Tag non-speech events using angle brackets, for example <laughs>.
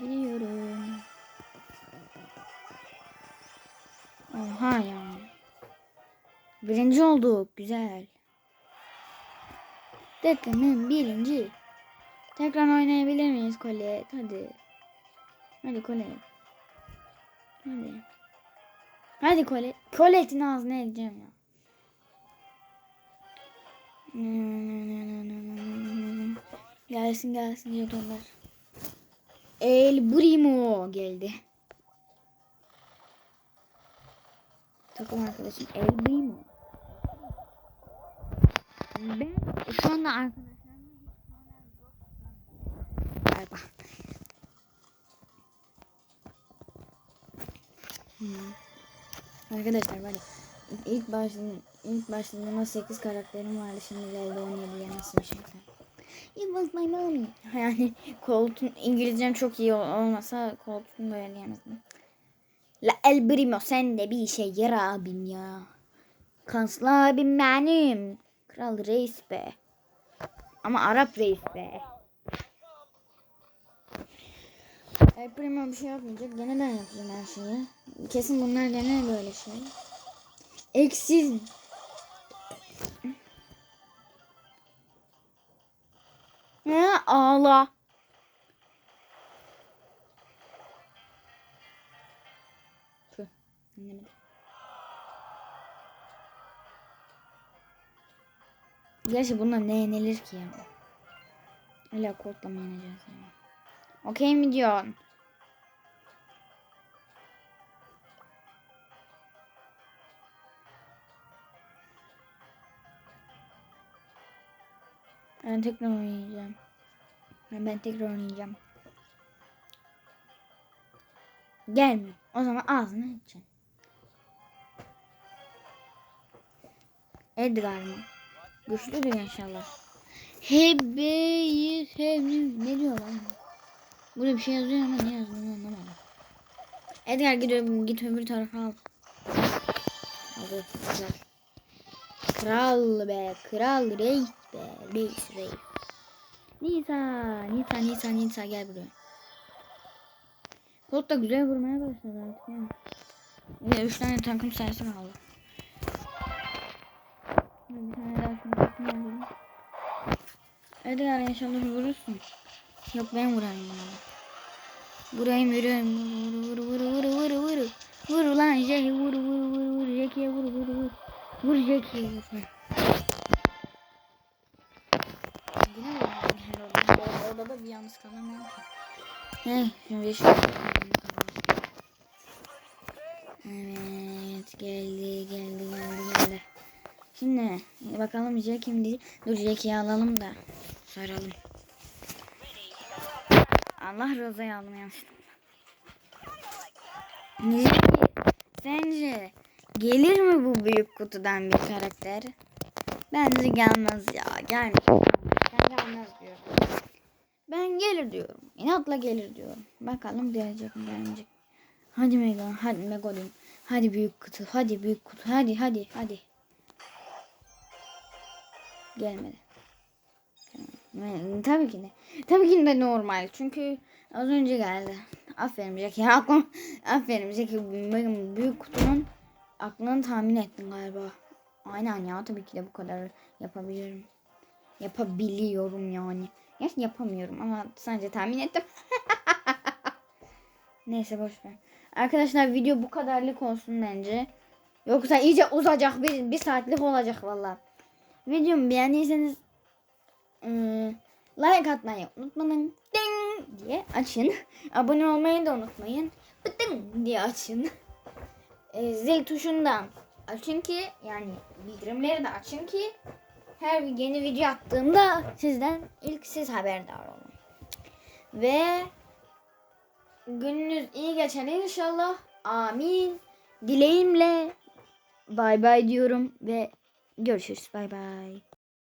Gidiyorum. Oha ya. Birinci olduk. Güzel. Takımın birinci. Tekrar oynayabilir miyiz Colette? Hadi. Hadi Colette. Hadi. Hadi Colette. Colette'in ağzına edeceğim ya. Gelsin gelsin diyorlar. El Primo geldi. Takım arkadaşım El Primo. Ben şu anda arkadaşlarımla. Hmm. Arkadaşlar ya ilk başladığım ilk başladığımda 8 karakterim vardı şimdi geldi 17 ya nasıl bir şey It was my mommy. <laughs> Yani koltuğun İngilizcem çok iyi ol- olmasa koltuğunu böyle diyemezdim. La el primo sen de bir işe yara abim ya. Kanslı abim benim. Kral reis be. Ama Arap reis be. El primo bir şey yapmayacak. Gene ben yapacağım her şeyi. Kesin bunlar gene böyle şey. Eksiz. Ne ağla. Tüh, dinlemedim. Gerçi bunlar ne yenilir ki ya? Hala kodla mı yeneceğiz ya? Okey mi diyorsun? Ben tekrar oynayacağım. Ben, tekrar oynayacağım. Gelme. O zaman ağzını açacaksın. Edgar mı? Güçlüdür inşallah. Hebeyi sevmiz. Ne diyor lan? bu? Burada bir şey yazıyor ama ne yazdığını anlamadım. Edgar gidiyorum git öbür tarafa al. Hadi güzel. Kral be kral reis be reis reis. Nisa Nisa Nisa Nisa gel buraya. Colt da güzel vurmaya başladı artık ya. Bir de üç tane takım sayısı kaldı. Bir tane daha şunu alalım. Edgar inşallah vurursun. Yok ben vurayım buna da. Vurayım yürüyüm. Vur vur vur vur vur vur. Vur lan Jackie vur vur vur vur. Jackie'ye vur vur vur. Vur Jackie'ye vur. Yine mi yani? Orada da bir yalnız kalamıyorum ki. Hey, şimdi Evet, geldi, geldi, geldi, geldi. Şimdi bakalım Jack kimdi? Dur Jack'i alalım da saralım. Allah Roza'yı aldım yanlışlıkla. Jack, sence gelir mi bu büyük kutudan bir karakter? Bence gelmez ya. Gelmez. Ben gelmez diyorum. Ben gelir diyorum. İnatla gelir diyorum. Bakalım gelecek mi gelmeyecek. mi? Hadi Mega, hadi Megalon. Hadi büyük kutu, hadi büyük kutu, hadi hadi hadi. Gelmedi. Tabii ki de. Tabii ki de normal. Çünkü az önce geldi. Aferin. Aklım, <laughs> aferin Jackie. Benim büyük kutunun aklını tahmin ettin galiba. Aynen ya tabii ki de bu kadar yapabilirim. Yapabiliyorum yani. Gerçi yapamıyorum ama sadece tahmin ettim. <laughs> Neyse boş ver. Arkadaşlar video bu kadarlık olsun bence. Yoksa iyice uzayacak bir, bir saatlik olacak valla. Videomu beğendiyseniz ıı, like atmayı unutmayın. Ding diye açın. <laughs> Abone olmayı da unutmayın. Bıdın diye açın. E, zil tuşundan açın ki yani bildirimleri de açın ki her yeni video attığımda sizden ilk siz haberdar olun. Ve gününüz iyi geçer inşallah. Amin. Dileğimle bay bay diyorum ve görüşürüz. Bay bay.